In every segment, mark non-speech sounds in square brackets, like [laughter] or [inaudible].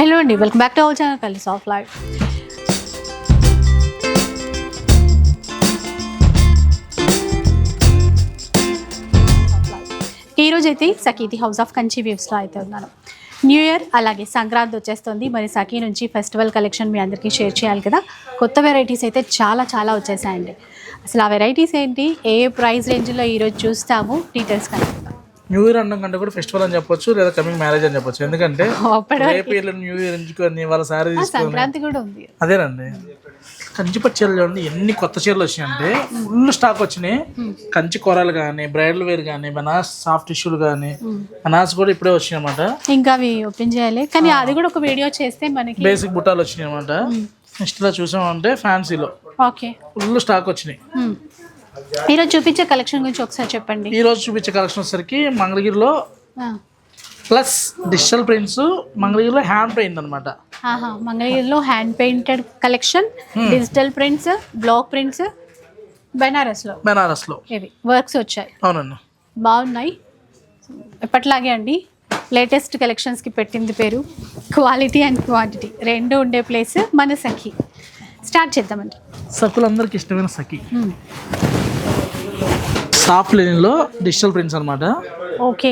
Hello అండి welcome back to our channel కలిసి of life ఈరోజు అయితే సఖీతి హౌస్ ఆఫ్ కంచి వ్యూస్లో అయితే ఉన్నాను. న్యూ ఇయర్ అలాగే సంక్రాంతి వచ్చేస్తుంది. మరి సఖీ నుంచి ఫెస్టివల్ కలెక్షన్ మీ అందరికీ షేర్ చేయాలి కదా. కొత్త వెరైటీస్ అయితే చాలా చాలా వచ్చేసాయండి. అసలు ఆ వెరైటీస్ ఏంటి? ఏ ప్రైస్ రేంజ్లో ఈరోజు చూస్తాము? డీటెయిల్స్ కనుక్కుందాం. న్యూ ఇయర్ అనడం కంటే కూడా ఫెస్టివల్ అని చెప్పొచ్చు లేదా కమింగ్ మ్యారేజ్ అని చెప్పొచ్చు. ఎందుకంటే [laughs] రేపు న్యూ ఇయర్ ఎంచుకొని వాళ్ళ సారీ తీసుకొని అదేనండి. కంచిపట్టు చీరలు చూడండి ఎన్ని కొత్త చీరలు వచ్చినాయంటే ఫుల్ స్టాక్ వచ్చినాయి. కంచి కూరలు కానీ బ్రైడల్ వేర్ కానీ బనాస్ సాఫ్ట్ టిష్యూలు కానీ బనాస్ కూడా ఇప్పుడే వచ్చినాయి అనమాట ఇంకా అవి ఓపెన్ చేయాలి. కానీ అది కూడా ఒక వీడియో చేస్తే మనకి బేసిక్ బుట్టాలు వచ్చినాయి అనమాట నెక్స్ట్ ఇలా చూసామంటే ఫ్యాన్సీలో ఓకే. ఫుల్ స్టాక్ వచ్చినాయి. ఈరోజు చూపించే కలెక్షన్ గురించి ఒకసారి చెప్పండి. ఈ రోజు చూపించే కలెక్షన్ వచ్చేసరికి మంగళగిరిలో ప్లస్ డిజిటల్ ప్రింట్స్ మంగళగిరిలో హ్యాండ్ పెయింట్ అనమాట మంగళగిరిలో hand painted collection digital prints block prints బెనారస్లో. బెనారస్లో. ఇవి వర్క్స్ వచ్చాయి. అవునండి. బాగున్నాయి. ఎప్పట్లాగే అండి లేటెస్ట్ కలెక్షన్స్కి పెట్టింది పేరు క్వాలిటీ అండ్ క్వాంటిటీ. రెండు ఉండే ప్లేస్ మన సఖి. స్టార్ట్ చేద్దామండి. సకులందరికి ఇష్టమైన సఖి. సాఫ్ట్ లైన్లో డిజిటల్ ప్రింట్స్ అనమాట ఓకే.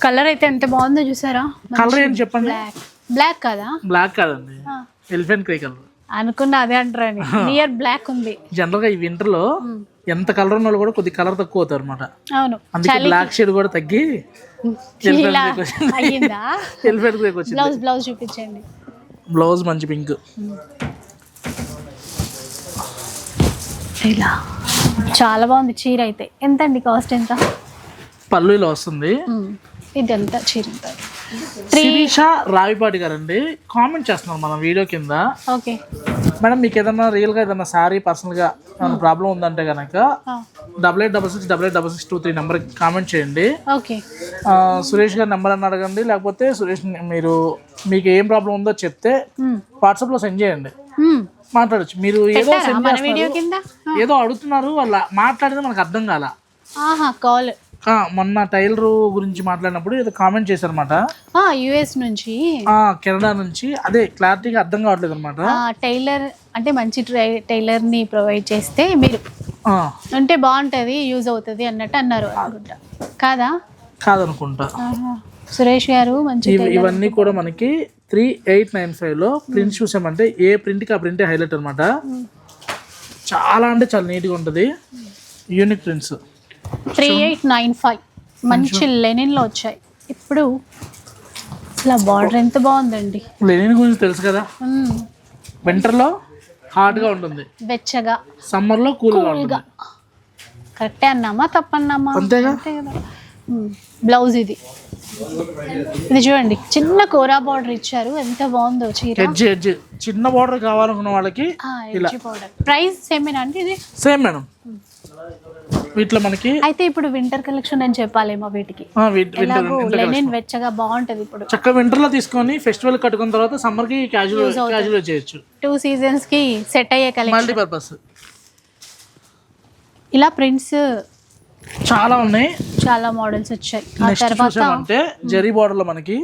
కలర్ అయితే ఎంత బాగుందో చూసారా? కలర్ ఏంటి చెప్పండి? బ్లాక్ కదా? బ్లాక్ కాదండి. ఎలిఫెంట్ క్రే కలర్ అనుకున్న అదే అంటారని నియర్ బ్లాక్ ఉంది. జనరల్గా ఈ వింటర్లో ఎంత కలర్ ఉన్న వాళ్ళు కూడా కొద్ది కలర్ తక్కువ అవుతారు అనమాట అవును. అందుకే బ్లాక్ షేడ్ కూడా తగ్గి ఎలిఫెంట్ క్రేక్ వచ్చింది. బ్లౌజ్ [laughs] బ్లౌజ్ చూపించండి. బ్లౌజ్ మంచి పింక్ ఇలా. చాలా బాగుంది చీర అయితే. ఎంత అండి కాస్ట్ ఎంత? పళ్ళు ఇలా వస్తుంది. ఇది ఎంత చీర ఎంత? శిరీష రావిపాటి గారండి. కామెంట్ చేస్తున్నారు మన వీడియో కింద. ఓకే. మేడం మీకు ఏదన్నా రియల్గా ఏదన్నా శారీ పర్సనల్గా ఏమైనా ప్రాబ్లం ఉందంటే కనుక double eight double six double eight double six two three నెంబర్కి కామెంట్ చేయండి. ఓకే. సురేష్ గారి నెంబర్ అని అడగండి లేకపోతే సురేష్ మీరు మీకు ఏం ప్రాబ్లం ఉందో చెప్తే మ్మ్. వాట్సాప్లో సెండ్ చేయండి. మాట్లాడచ్చు. మీరు ఏదో వీడియో కింద? ఏదో అడుగుతున్నారు వాళ్ళ మాట్లాడేది మనకు అర్థం కాల. ఆహా కాల్. ఆ, మొన్న టైలర్ గురించి మాట్లాడినప్పుడు ఏదో కామెంట్ చేశారనమాట యుఎస్ నుంచి. కెనడా నుంచి. అదే క్లారిటీగా అర్థం కావట్లేదు అనమాట టైలర్ అంటే మంచి ట్రై- టైలర్ని ప్రొవైడ్ చేస్తే మీరు. అంటే బాగుంటది యూజ్ అవుతుంది అన్నట్టు అన్నారు అనుకుంటా. కాదా? కాదనుకుంటా. ఆహా. సురేష్ గారు మంచి ఇవి- ఇవన్నీ కూడా మనకి త్రీ ఎయిట్ నైన్ ఫైవ్లో ప్రింట్ చూసామంటే ఏ ప్రింట్కి ఆ ప్రింటే హైలైట్ అనమాట చాలా అంటే చాలా నీట్గా ఉంటుంది. Unique prints. Three eight nine five. మంచి లెనిన్లో వచ్చాయి. ఇప్పుడు అసలు బార్డర్ ఎంత బాగుందండి. లెనిన్ గురించి తెలుసు కదా. వింటర్లో హాట్గా ఉంటుంది. వెచ్చగా. సమ్మర్లో కూల్గా కరెక్టే అన్నామా? తప్పన్నామా? అంతే కదా. బ్లౌజ్ ఇది. ఇది చూడండి చిన్న కోరా బార్డర్ ఇచ్చారు. ఎంత బాగుందో చీర. ఎడ్జ్ ఎడ్జ్ చిన్న బార్డర్ కావాలనుకున్న వాళ్ళకి ఇలా. ప్రైస్ సేమేనా అంటే ఇది? సేమ్ మేడం వీటిలో మనకి అయితే ఇప్పుడు వింటర్ కలెక్షన్ అని చెప్పాలేమో వీటికి. వింటర్ వింటర్ లెనిన్ వెచ్చగా బాగుంటది ఇప్పుడు. చక్కగా వింటర్లో తీసుకొని ఫెస్టివల్ కట్టుకున్న తర్వాత సమ్మర్కి క్యాజువల్ క్యాజువల్ చేయొచ్చు. టూ సీజన్స్కి సెట్ అయ్యే కలెక్షన్ మల్టీపర్పస్ ఇలా ప్రింట్స్ చాలా ఉన్నాయి. చాలా మోడల్స్ వచ్చాయి. ఆ నెక్స్ట్ తర్వాత చూసామంటే జరీ బార్డర్లో మనకి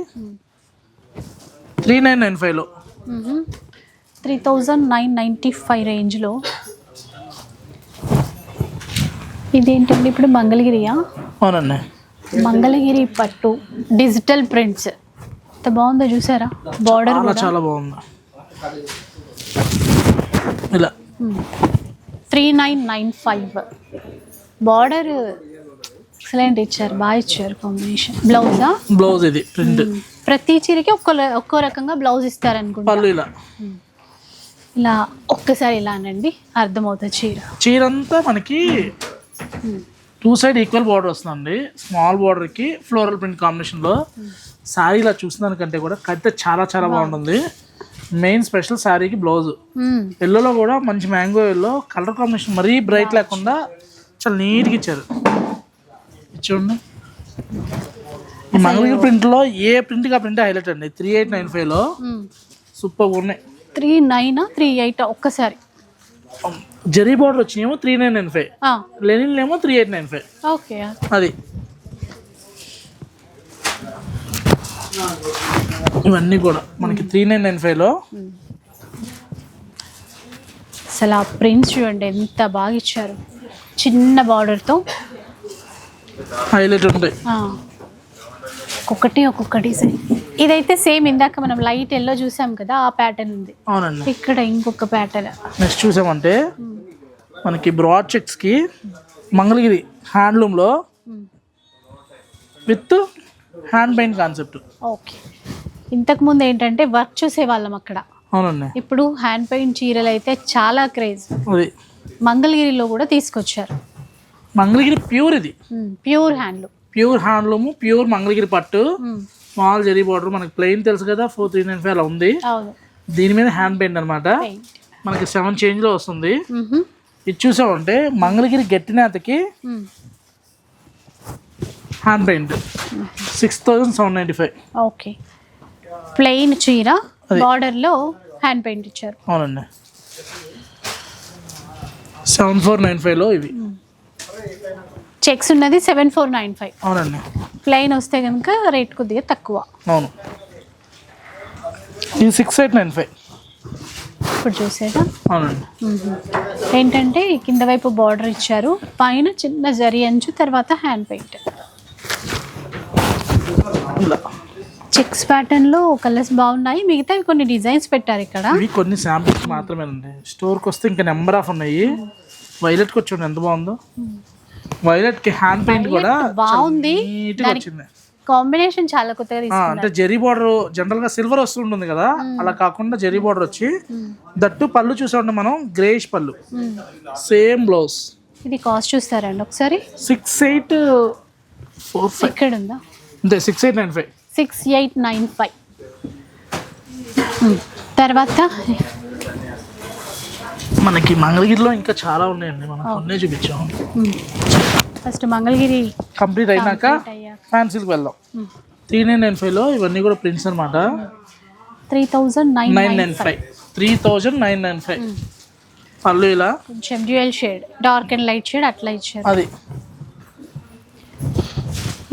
త్రీ నైన్ నైన్ ఫైవ్లో three thousand nine ninety five రేంజ్లో. ఇదేంటండి ఇప్పుడు మంగళగిరియా? అవునండి మంగళగిరి పట్టు. డిజిటల్ ప్రింట్స్ ఎంత బాగుందో చూసారా? బార్డర్ చాలా చాలా బాగుంది. ఇలా. Three nine nine five. Border excellent ఇచ్చారు. బాగా ఇచ్చారు కాంబినేషన్ బ్లౌజా బ్లౌజ్ ఇది ప్రింట్. ప్రతి చీరకి ఒక్కో ఒక్కో రకంగా బ్లౌజ్ ఇస్తారనుకుంటా. పళ్ళు ఇలా. ఇలా ఒక్కసారి ఇలా అనండి అర్థమవుతుంది చీర. చీర అంతా మనకి టూ సైడ్ ఈక్వల్ బార్డర్ వస్తుందండి. స్మాల్ బార్డర్కి ఫ్లోరల్ ప్రింట్ కాంబినేషన్లో శారీ ఇలా చూసినానికంటే కూడా కడితే చాలా చాలా బాగుంటుంది. మెయిన్ స్పెషల్ శారీకి బ్లౌజ్ మ్మ్. ఎల్లోలో కూడా మంచి మ్యాంగో ఎల్లో కలర్ కాంబినేషన్ మరీ బ్రైట్ లేకుండా చాలా నీట్గా ఇచ్చారు. చూడండి. ఈ మంగళగిరి ప్రింట్లో ఏ ప్రింట్కి ఆ ప్రింట్ హైలైట్ అండి. త్రీ ఎయిట్ నైన్ ఫైవ్లో. సూపర్ ఉన్నాయి. Three nine three eight? ఒక్కసారి. జరీ బార్డర్ వచ్చినాయేమో త్రీ నైన్ నైన్ ఫైవ్. ఆ, లెనిన్ ఏమో three eight nine five. Okay అది. ఇవన్నీ కూడా మనకి త్రీ నైన్ నైన్ ఫైవ్లో. అసలు ఆ ప్రింట్స్ చూడండి ఎంత బాగా ఇచ్చారు. చిన్న బార్డర్తో హైలైట్ ఉంటాయి. ఒక్కొక్కటి ఒక్కొక్క డిజైన్. ఇదైతే సేమ్ ఇందాక మనం లైట్ ఎల్లో చూసాం కదా ఆ ప్యాటర్న్ ఉంది. అవునండి. ఇక్కడ ఇంకొక ప్యాటర్న్ నెక్స్ట్ చూసామంటే మనకి బ్రాడ్ చెక్స్కి Mangalagiri హ్యాండ్లూమ్లో with hand paint concept. Okay. ఇంతకుముందు ఏంటంటే వర్క్ చూసేవాళ్ళం అక్కడ. అవునండి. ఇప్పుడు హ్యాండ్ పెయింట్ చీరలు అయితే చాలా క్రేజ్. మంగళగిరిలో కూడా తీసుకొచ్చారు. మంగళగిరి ప్యూర్ ఇది. ప్యూర్ హ్యాండ్లు ప్యూర్ హ్యాండ్లూమ్ ప్యూర్ మంగళగిరి పట్టు. స్మాల్ జరీ బార్డర్ మనకి ప్లెయిన్ తెలుసు కదా ఫోర్ త్రీ నైన్ ఫైవ్ అలా ఉంది. దీని మీద హ్యాండ్ పెయింట్ అనమాట మనకి సెవెన్ చేంజ్లో వస్తుంది. ఇది చూసామంటే Mangalagiri గట్టినేతకి hand paint. Six thousand seven ninety five. Okay. Plain చీర అది. బార్డర్లో హ్యాండ్ పెయింట్ ఇచ్చారు. అవునండి. సెవెన్ ఫోర్ నైన్ ఫైవ్లో ఇవి. చెక్స్ ఉన్నది సెవెన్ ఫోర్ నైన్ ఫైవ్. అవునండి. ప్లెయిన్ వస్తే కనుక రేట్ కొద్దిగా తక్కువ. అవును. ఇది సిక్స్ ఎయిట్ నైన్ ఫైవ్. ఇప్పుడు చూసేదా? అవునండి. ఏంటంటే కింద వైపు బార్డర్ ఇచ్చారు. పైన చిన్న జరి అంచు తర్వాత హ్యాండ్ పెయింట్. చెక్స్ ప్యాటర్న్లో కలర్స్ బాగున్నాయి. మిగతావి కొన్ని డిజైన్స్ పెట్టారు ఇక్కడ. ఇవి కొన్ని శాంపిల్స్ మాత్రమేనండి. స్టోర్కి వస్తే ఇంకా నెంబర్ ఆఫ్ ఉన్నాయి. వైలెట్కి వచ్చి ఎంత బాగుందో. వైలెట్కి హ్యాండ్ పెయింట్ కూడా బాగుంది. కాంబినేషన్ చాలా కొత్తగా అంటే జరీ బార్డర్ జనరల్గా సిల్వర్ వస్తుంటుంది కదా అలా కాకుండా జరీ బార్డర్ వచ్చి దట్టు పళ్ళు చూసామంటే మనం గ్రేష్ పళ్ళు. సేమ్ బ్లౌజ్ ఇది కాస్ట్ చూస్తారండి ఒకసారి. సిక్స్ ఎయిట్ ఫోర్ ఫైవ్ ఇక్కడ ఉందా అంతే six eight nine five six eight nine five తర్వాత మనకి మంగళగిరిలో ఇంకా చాలా ఉన్నాయండి. మనం కొన్నే చూపించాం ఫస్ట్ మంగళగిరి కంప్లీట్ అయినాక. ఫ్యాన్సీకి వెళ్దాం. త్రీ నైన్ నైన్ ఫైవ్లో ఇవన్నీ కూడా ప్రింట్స్ అనమాట three thousand nine nine nine five. Three thousand nine nine five. పళ్ళు ఇలా? కొంచెం dual shade dark and light shade అట్లా ఇచ్చారు. అది.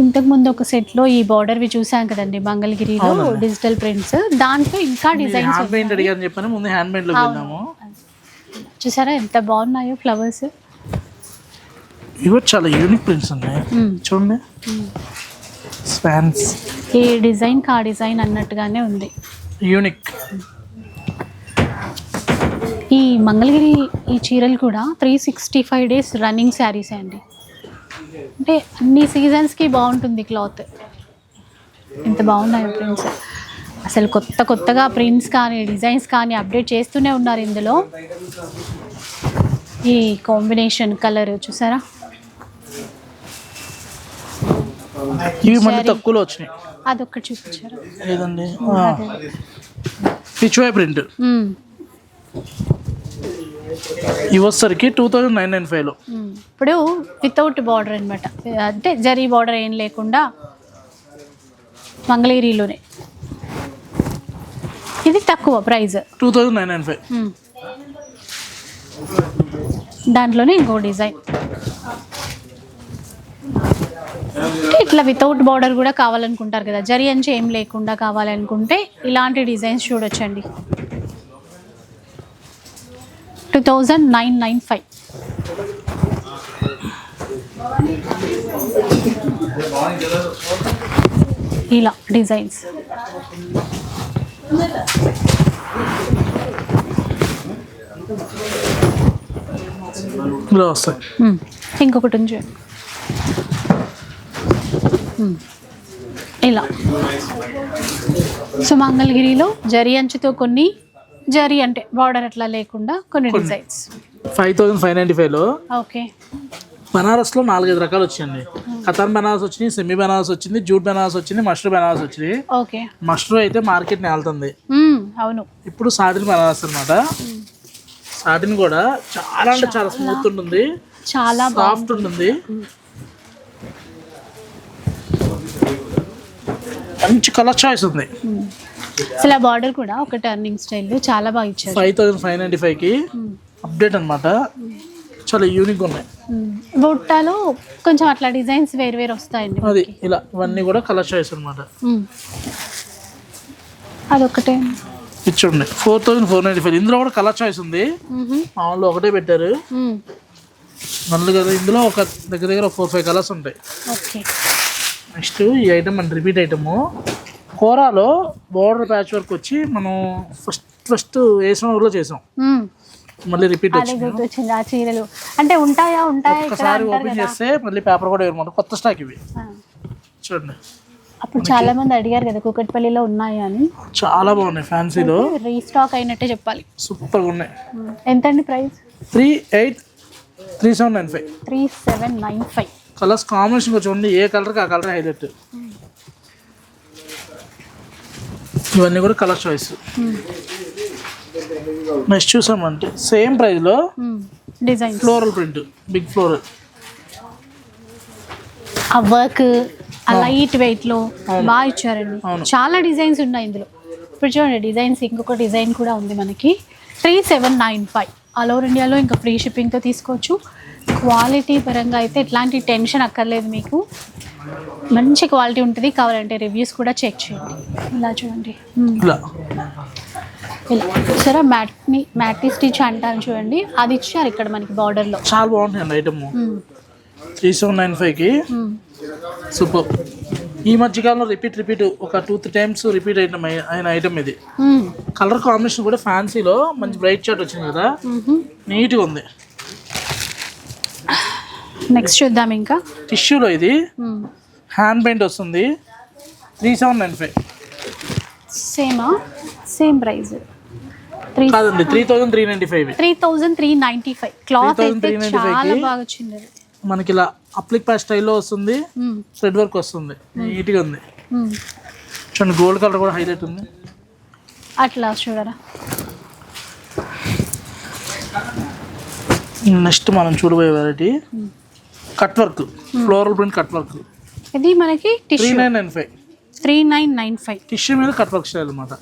ఇంతకు ముందు ఒక సెట్లో ఈ బార్డర్ వి చూసాం కదండి మంగళగిరిలో. Digital prints. దాంట్లో ఇంకా డిజైన్స్ హ్యాండ్ పెయింట్ అడిగారని చెప్పాను ముందు హ్యాండ్ పెయింట్లో వెళ్ళాము చూసారా ఎంత బాగున్నాయో ఫ్లవర్స్? ఇవి చాలా యూనిక్ ప్రింట్స్ ఉన్నాయి. చూడండి. స్పాన్స్ ఏ డిజైన్ కా డిజైన్ అన్నట్టుగానే ఉంది. యూనిక్ ఈ మంగళగిరి ఈ చీరలు కూడా three sixty five days running saris అండి. అంటే అన్ని సీజన్స్కి బాగుంటుంది క్లాత్ ఎంత బాగున్నాయో ప్రింట్స్ అసలు కొత్త కొత్తగా ప్రింట్స్ కానీ డిజైన్స్ కానీ అప్డేట్ చేస్తూనే ఉన్నారు ఇందులో. ఈ కాంబినేషన్ కలర్ చూసారా? ఇవి మళ్ళీ తక్కువలో వచ్చినాయి. అదొక్కటి చూపించారు? లేదండి. పిచ్వై ప్రింట్. ఇవి వచ్చేసరికి టూ థౌజండ్ నైన్ నైన్ ఫైవ్లో. ఇప్పుడు వితౌట్ బార్డర్ అనమాట అంటే జరీ బార్డర్ ఏం లేకుండా మంగళగిరిలోనే. ఇది తక్కువ price. Two thousand nine nine five. దాంట్లోనే ఇంకో డిజైన్. ఇట్లా వితౌట్ బార్డర్ కూడా కావాలనుకుంటారు కదా. జరీ అంచు ఏం లేకుండా కావాలనుకుంటే ఇలాంటి డిజైన్స్ చూడొచ్చండి. Two thousand nine nine five. ఇలా డిజైన్స్. ఇలా వస్తాయి మ్మ్. ఇంకొకటి ఉంది. ఇలా. సో మంగళగిరిలో జరి అంచుతో కొన్ని జరి అంటే బార్డర్ అట్లా లేకుండా కొన్ని designs five thousand five ninety ఫైవ్లో ఓకే. బనారస్లో నాలుగైదు రకాలు వచ్చాయండి. కతాన్ బనారస్ వచ్చినాయి సెమీ బనారస్ వచ్చింది జూట్ బనారస్ వచ్చింది మస్టర్ బనారస్ వచ్చినాయి. ఓకే. మస్టర్ అయితే మార్కెట్ని వెళ్తుంది మ్మ్. అవును. ఇప్పుడు సాటిన్ బనారస్ అనమాట సాటిన్ కూడా చాలా అంటే చాలా స్మూత్ ఉంటుంది. చాలా సాఫ్ట్ ఉంటుంది. మంచి కలర్ చాయిస్ ఉంది. అసలు ఆ బార్డర్ కూడా ఒక టర్నింగ్ స్టైల్ చాలా బాగా ఇచ్చారు. ఫైవ్ థౌజండ్ ఫైవ్ నైంటీ ఫైవ్కి అప్డేట్ అనమాట చాలా యూనిక్ ఉన్నాయి. బుట్టాలో కొంచెం అట్లా డిజైన్స్ వేరు వేరు వస్తాయండి అది ఇలా ఇవన్నీ కూడా కలర్ చాయిస్ అనమాట. అదొకటే ఇచ్చండి four thousand four ninety five ఇందులో కూడా కలర్ చాయిస్ ఉంది. మామూలు ఒకటే పెట్టారు. మళ్ళీ కదా ఇందులో ఒక దగ్గర దగ్గర ఫోర్ ఫైవ్ కలర్స్ ఉంటాయి. ఓకే. నెక్స్ట్ ఈ ఐటమ్ మన రిపీట్ ఐటము కోరాలో బోర్డర్ ప్యాచ్ వర్క్ వచ్చి మనం ఫస్ట్ ఫస్ట్ వేసిన ఊర్లో చేసాం. మళ్ళీ రిపీట్ వచ్చింది? ఆ చీరలు. అంటే ఉంటాయా ఉంటాయా ఒకసారి ఓపెన్ చేస్తే మళ్ళీ పేపర్ కూడా వేయమాట కొత్త స్టాక్ ఇవి. చూడండి. అప్పుడు చాలా మంది అడిగారు కదా కుకట్పల్లిలో ఉన్నాయా అని. చాలా బాగున్నాయి ఫ్యాన్సీలో రీస్టాక్ అయినట్టే చెప్పాలి. సూపర్గా ఉన్నాయి. మ్మ్. ఎంతండి price? Three eight three seven nine five. Three seven nine five. Colours combination చూడండి ఏ కలర్కి ఆ కలర్ హైలైట్. ఇవన్నీ కూడా కలర్ చాయిస్ నెక్స్ట్ చూసామంటే సేమ్ ప్రైస్లో design floral print big floral ఆ వర్క్ ఆ లైట్ వెయిట్లో బాగా ఇచ్చారండి. చాలా డిజైన్స్ ఉన్నాయి ఇందులో. ఇప్పుడు చూడండి డిజైన్స్ ఇంకొక డిజైన్ కూడా ఉంది మనకి. Three seven nine five all over ఇండియాలో ఇంకా ఫ్రీ షిప్పింగ్తో తీసుకోవచ్చు. క్వాలిటీ పరంగా అయితే ఎట్లాంటి టెన్షన్ అక్కర్లేదు మీకు. మంచి క్వాలిటీ ఉంటుంది కావాలంటే రివ్యూస్ కూడా చెక్ చేయండి. ఇలా చూడండి. మ్మ్. ఇలా. సరే మ్యాట్ని మ్యాటీ స్టిచ్ అంటారు చూడండి. అది ఇచ్చారు ఇక్కడ మనకి బార్డర్లో. చాలా బాగుంటాయండి ఐటమ్. త్రీ సెవెన్ నైన్ ఫైవ్కి సూపర్. ఈ మధ్యకాలంలో రిపీట్ రిపీట్ ఒక టూ త్రీ టైమ్స్ రిపీట్ అయిన అయిన ఐటమ్ ఇది. కలర్ కాంబినేషన్ కూడా ఫ్యాన్సీలో మంచి బ్రైట్ షాట్ వచ్చింది కదా. నీట్గా ఉంది. నెక్స్ట్ చూద్దాం ఇంకా. టిష్యూలో ఇది. హ్యాండ్ పెయింట్ వస్తుంది. Three seven nine five. సేమా? Same price three కాదండి three ninety five three thousand three ninety five cloth అయితే 395 చాలా కి? బాగా వచ్చింది. అది. మనకి ఇలా అప్లిక్ ప్యాచ్ స్టైల్లో వస్తుంది మ్మ్. థ్రెడ్ వర్క్ వస్తుంది నీట్గా ఉంది. మ్మ్. చూడండి గోల్డ్ కలర్ కూడా హైలైట్ ఉంది. అట్లా చూడరా. నెక్స్ట్ మనం చూడబోయే variety cut work floral print cut work ఇది మనకి three nine nine five three nine nine five tissue మీద కట్ వర్క్ స్టైల్ అనమాట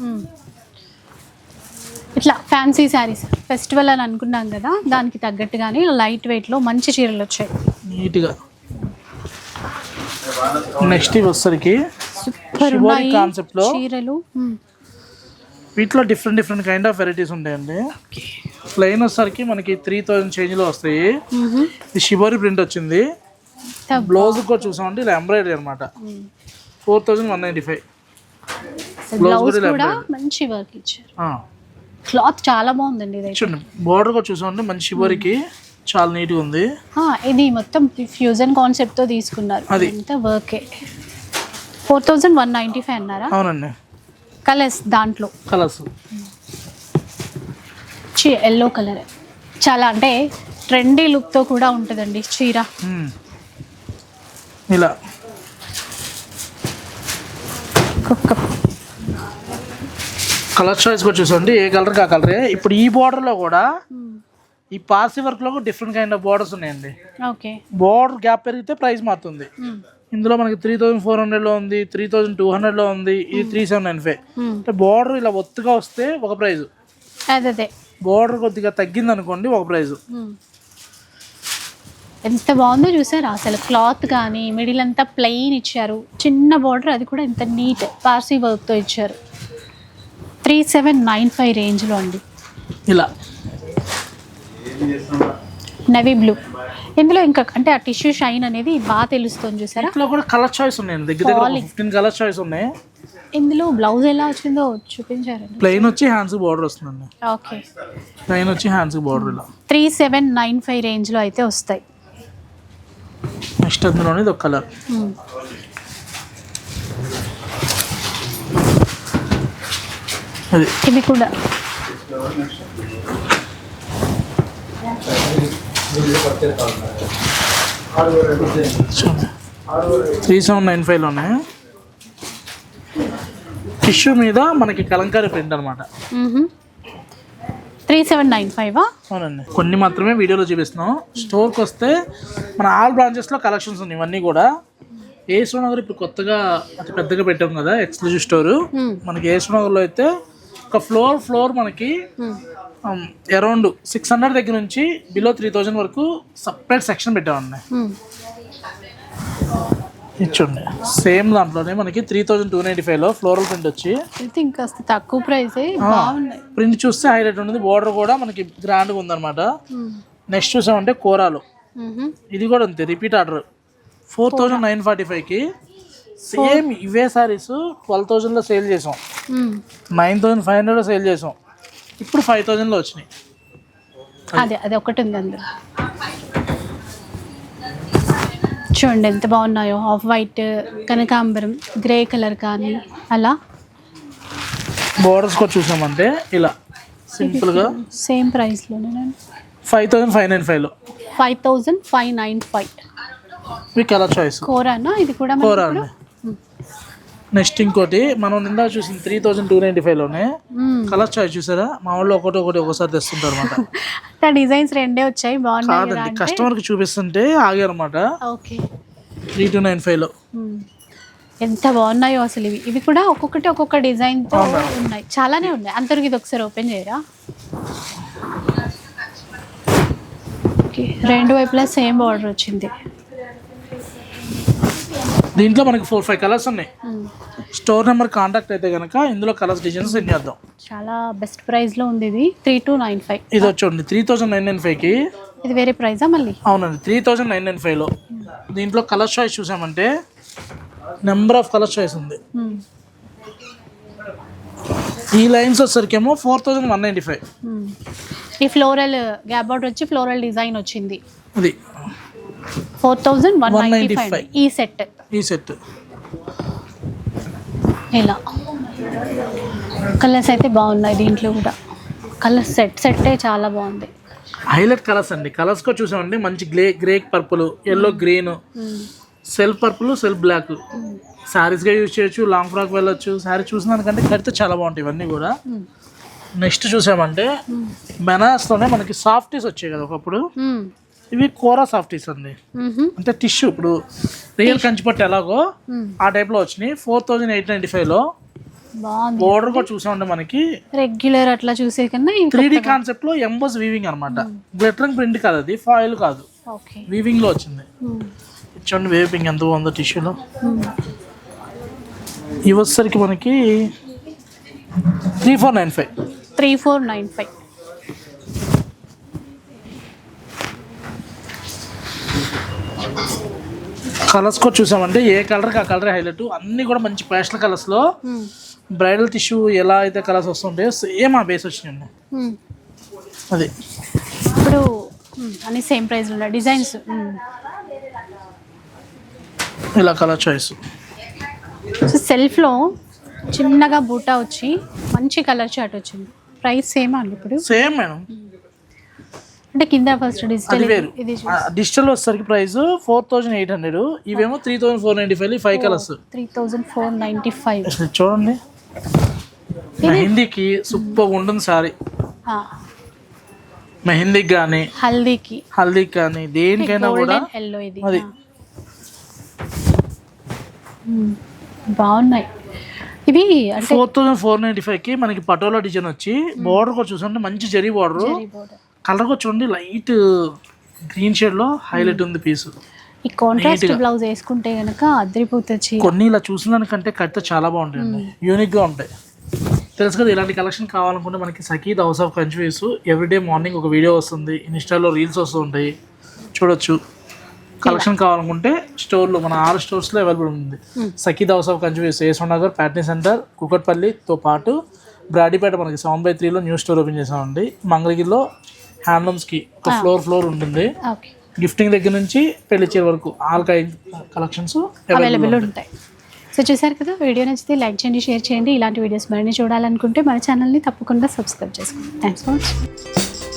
ఇట్లా ఫ్యాన్సీ శారీస్ ఫెస్టివల్ అని అనుకున్నాం కదా దానికి తగ్గట్టుగానే లైట్ వెయిట్లో మంచి చీరలు వచ్చాయి. నీట్గా. నెక్స్ట్ ఇవి సూపర్ ఉన్నాయి concept లో చీరలు. వీటిలో different different kind of varieties ఉంటాయండి. ప్లెయిన్ వచ్చేసరికి మనకి త్రీ థౌజండ్ చేంజ్లో వస్తాయి. ఇది షిబోరి ప్రింట్ వచ్చింది. బ్లౌజ్ కూడా చూసామంటే ఇలా ఎంబ్రాయిడరీ అనమాట. Four thousand one ninety five blouse కూడా. మంచి వర్క్ ఇచ్చారు. క్లాత్ చాలా బాగుందండి ఇది చూడండి బోర్డర్ కూడా చూసామంటే మంచి షిబోరికి చాలా నీట్గా ఉంది. ఇది మొత్తం ఫ్యూజన్ కాన్సెప్ట్తో తీసుకున్నారు. అది. అంతా వర్కే four thousand one ninety five అన్నారా? అవునండి. కలర్స్ దాంట్లో. కలర్స్ ఎల్లో కలర్ చాలా అంటే ట్రెండీ లుక్తో కూడా ఉంటుందండి చీర. ఇలా. కుక్క. కలర్ చాయిస్ కూడా చూసామండి ఏ కలర్కి ఆ కలరే. ఇప్పుడు ఈ బోర్డర్లో కూడా ఈ పార్సీ వర్క్లో కూడా డిఫరెంట్ కైండ్ ఆఫ్ బోర్డర్స్ ఉన్నాయండి. ఓకే బోర్డర్ గ్యాప్ పెరిగితే ప్రైస్ మారుతుంది. ఇందులో మనకి త్రీ థౌజండ్ ఫోర్ హండ్రెడ్లో ఉంది త్రీ థౌజండ్ టూ హండ్రెడ్లో ఉంది ఇది త్రీ సెవెన్ నైన్ ఫైవ్ అంటే బోర్డర్ ఇలా ఒత్తుగా వస్తే ఒక ప్రైజు అదే అదే. బోర్డర్ కొద్దిగా తగ్గింది అనుకోండి ఒక ప్రైజు మ్మ్. ఎంత బాగుందో చూసారా? అసలు క్లాత్ కానీ మిడిల్ అంతా ప్లెయిన్ ఇచ్చారు. చిన్న బార్డర్ అది కూడా ఎంత నీట్ పార్సీ వర్క్తో ఇచ్చారు. త్రీ సెవెన్ నైన్ ఫైవ్ రేంజ్లో అండి. ఇలా. నవీ బ్లూ ఇందులో ఇంకా అంటే ఆ టిష్యూ షైన్ అనేది బాగా తెలుస్తుంది చూసారా? ఇంట్లో కూడా కలర్ చాయిస్ ఉన్నాయండి. దగ్గర దగ్గర. ఫిఫ్టీన్ కలర్ చాయిస్ ఉన్నాయి. ఇందులో బ్లౌజ్ ఎలా వచ్చిందో చూపించారండి. ప్లెయిన్ వచ్చి హ్యాండ్స్ బార్డర్ వస్తుందండి. ఓకే ప్లెయిన్ వచ్చి హ్యాండ్స్ బార్డర్ ఇలా. త్రీ సెవెన్ నైన్ ఫైవ్ రేంజ్లో అయితే వస్తాయి. నెక్స్ట్ అందులోనే ఇది ఒక కలర్ మ్మ్. అది ఇవి కూడా. త్రీ సెవెన్ నైన్ ఫైవ్లోనే టిష్యూ మీద మనకి కలంకారీ ప్రింట్ అనమాట త్రీ సెవెన్ నైన్ ఫైవా అవునండి. కొన్ని మాత్రమే వీడియోలో చూపిస్తున్నాం. స్టోర్కి వస్తే మన ఆల్ బ్రాంచెస్లో కలెక్షన్స్ ఉన్నాయి ఇవన్నీ కూడా. ఏసో నగర్ ఇప్పుడు కొత్తగా అతి పెద్దగా పెట్టాం కదా ఎక్స్క్లూజివ్ స్టోర్. మనకి ఏసో నగర్లో అయితే ఒక ఫ్లోర్ ఫ్లోర్ మనకి అరౌండ్ సిక్స్ హండ్రెడ్ దగ్గర నుంచి బిలో త్రీ థౌజండ్ వరకు సపరేట్ సెక్షన్ పెట్టామండి ఇచ్చండి సేమ్ దాంట్లోనే మనకి త్రీ థౌజండ్ టూ నైంటీ ఫైవ్లో ఫ్లోరల్ ప్రింట్ వచ్చి. తక్కువ ప్రైసే ప్రింట్ చూస్తే హైలైట్ ఉంటుంది. బోర్డర్ కూడా మనకి గ్రాండ్గా ఉందన్నమాట. నెక్స్ట్ చూసామంటే కూరాలు. మ్మ్. ఇది కూడా అంతే repeat order four thousand nine forty ఫైవ్కి సేమ్ ఇవే సారీస్ ట్వెల్వ్ థౌజండ్లో సేల్ చేసాం. నైన్ థౌజండ్ ఫైవ్ హండ్రెడ్లో సేల్ చేసాం. ఇప్పుడు ఫైవ్ థౌజండ్లో వచ్చినాయి. అదే అది ఒకటి ఉంది అందులో. చూడండి ఎంత బాగున్నాయో. ఆఫ్ వైట్ కనకాంబరం గ్రే కలర్ కానీ అలా. బోర్డర్స్ కూడా చూసామంటే ఇలా. సింపుల్గా సేమ్ ప్రైస్లోనే ఫైవ్ థౌజండ్ ఫైవ్ నైన్ ఫైవ్లో five thousand five nine five మీ కలర్ చాయిస్ కోరానా ఇది కూడా కోరా నెక్స్ట్ ఇంకోటి మనం నిందా చూసింది త్రీ థౌజండ్ టూ నైంటీ ఫైవ్లోనే మ్మ్. కలర్ చాయిస్ చూసారా? మా వాళ్ళు ఒకటి ఒకటి ఒకసారి తెస్తుంటారు అనమాట [laughs] డిజైన్స్ రెండే వచ్చాయి బాగున్నాయి అంటే? కస్టమర్కి చూపిస్తుంటే ఆగారన్నమాట. ఓకే. త్రీ టూ నైన్ ఫైవ్లో మ్మ్. ఎంత బాగున్నాయో అసలు ఇవి. ఇవి కూడా ఒక్కొక్కటి ఒక్కొక్క డిజైన్తో ఉన్నాయి. చాలానే ఉన్నాయి. అంతవరకు ఇది ఒకసారి ఓపెన్ చేయరా? ఓకే రెండు వైపులా సేమ్ బార్డర్ వచ్చింది. దీంట్లో మనకి ఫోర్ ఫైవ్ కలర్స్ ఉన్నాయి. స్టోర్ నెంబర్ కాంటాక్ట్ అయితే కనుక ఇందులో కలర్స్ డిజైన్స్ సెండ్ చేద్దాం. చాలా బెస్ట్ ప్రైస్లో ఉంది ఇది త్రీ టూ నైన్ ఫైవ్ ఇది వచ్చండి త్రీ థౌజండ్ నైన్ నైన్ ఫైవ్కి ఇది వేరే ప్రైజా మళ్ళీ? అవునండి త్రీ థౌజండ్ నైన్ నైన్ ఫైవ్లో దీంట్లో కలర్ చాయిస్ చూసామంటే నెంబర్ ఆఫ్ కలర్ చాయిస్ ఉంది. మ్మ్. ఈ lines వచ్చేసరికేమో four thousand one ninety five. ఈ ఫ్లోరల్ బార్డర్ వచ్చి ఫ్లోరల్ డిజైన్ వచ్చింది. ఇది four thousand one ninety 195. Five ఈ సెట్ ఈ సెట్. ఇలా. కలర్స్ అయితే బాగున్నాయి దీంట్లో కూడా. కలర్ సెట్ సెట్టే చాలా బాగుంది. హైలైట్ కలర్స్ అండి. కలర్స్ కూడా చూసామండి. మంచి grey grey purple yellow green self purple self black శారీస్గా use చేయొచ్చు లాంగ్ ఫ్రాక్ వెళ్ళొచ్చు. శారీ చూసిన దానికంటే కడితే చాలా బాగుంటాయి ఇవన్నీ కూడా. నెక్స్ట్ చూసామంటే బెనారస్లోనే మనకి సాఫ్టీస్ వచ్చాయి కదా ఒకప్పుడు. మ్మ్. ఇవి కోరా సాఫ్టీస్ అండి. అంటే టిష్యూ ఇప్పుడు రియల్ కంచిపట్టు ఎలాగో. ఆ టైప్లో వచ్చినాయి. ఫోర్ థౌజండ్ ఎయిట్ నైంటీ ఫైవ్లో బాగుంది. బోర్డర్ కూడా చూసామంటే మనకి. రెగ్యులర్ అట్లా చూసే కన్నా త్రీ డి కాన్సెప్ట్లో ఎంబస్ వీవింగ్ అనమాట గ్లిటరింగ్ ప్రింట్ కాదు అది ఫాయిల్ కాదు. ఓకే. వీవింగ్లో వచ్చింది. చూడండి వేవింగ్ ఎంత బాగుందో టిష్యూలో. ఇవి వచ్చేసరికి మనకి three four nine five three four nine five colours కూడా చూసామంటే ఏ కలర్కి ఆ కలర్ హైలైట్. అన్నీ కూడా మంచి పేస్టల్ కలర్స్లో మ్మ్. బ్రైడల్ టిష్యూ ఎలా అయితే కలర్స్ వస్తుంటాయో సేమ్ ఆ బేస్ వచ్చినాయండి. అది. ఇప్పుడు అన్ని సేమ్ ప్రైస్లో ఉన్నాయి డిజైన్స్. ఇలా కలర్ చాయిస్ సో సెల్ఫ్లో చిన్నగా బూటా వచ్చి మంచి కలర్ చాట్ వచ్చింది. ప్రైస్ సేమ్ అండి ఇప్పుడు? సేమ్ మేడం అంటే కింద ఫస్ట్ డిజిటల్ డిజిటల్ వచ్చేసరికి price four thousand eight hundred ఇవేమో three thousand four ninety five five colours three thousand four ninety five చూడండి. మెహందీకి సూపర్ ఉంటుంది సారీ మెహందీకి కానీ హల్దీకి. హల్దీకి కానీ దేనికైనా కూడా ఎల్లో ఇది. అది. బాగున్నాయి. ఇవి అంటే ఫోర్ థౌజండ్ ఫోర్ నైంటీ ఫైవ్కి మనకి పటోలా డిజైన్ వచ్చి బార్డర్ కూడా చూసామంటే మంచి జరీ బార్డర్. కలర్ కూడా చూడండి లైట్ గ్రీన్ షేడ్లో హైలైట్ ఉంది పీస్. ఈ కాంట్రాస్ట్ బ్లౌజ్ వేసుకుంటే గనక అదిరిపోతుంది కొన్ని ఇలా చూసిన దానికంటే కడితే చాలా బాగుంటాయండి యూనిక్గా ఉంటాయి. తెలుసు కదా ఇలాంటి కలెక్షన్ కావాలనుకుంటే మనకి సకీద్ హౌస్ ఆఫ్ కన్ఫ్యూస్ ఎవ్రీడే మార్నింగ్ ఒక వీడియో వస్తుంది ఇన్స్టాలో రీల్స్ వస్తూ ఉంటాయి చూడొచ్చు కలెక్షన్ కావాలనుకుంటే స్టోర్లో మన ఆరు స్టోర్స్లో అవైలబుల్ ఉంది సకీద్ హౌస్ ఆఫ్ కన్ఫ్యూస్ యశ్వంత్ నగర్ ప్యాట్నీ సెంటర్ కుకట్పల్లితో పాటు బ్రాడీపేట మనకి సెవెన్ బై త్రీలో న్యూ స్టోర్ ఓపెన్ చేసామండి మంగళగిరిలో హ్యాండ్లూమ్స్కి ఒక ఫ్లోర్ ఫ్లోర్ ఉంటుంది. గిఫ్టింగ్ దగ్గర నుంచి పెళ్ళి చీర వరకు ఆల్ కైండ్ కలెక్షన్స్ అవైలబుల్ ఉంటాయి. సో చూసారు కదా వీడియో నచ్చితే లైక్ చేయండి షేర్ చేయండి. ఇలాంటి వీడియోస్ మరిన్ని చూడాలనుకుంటే మన ఛానల్ని తప్పకుండా సబ్స్క్రైబ్ చేసుకోండి. Thanks for watching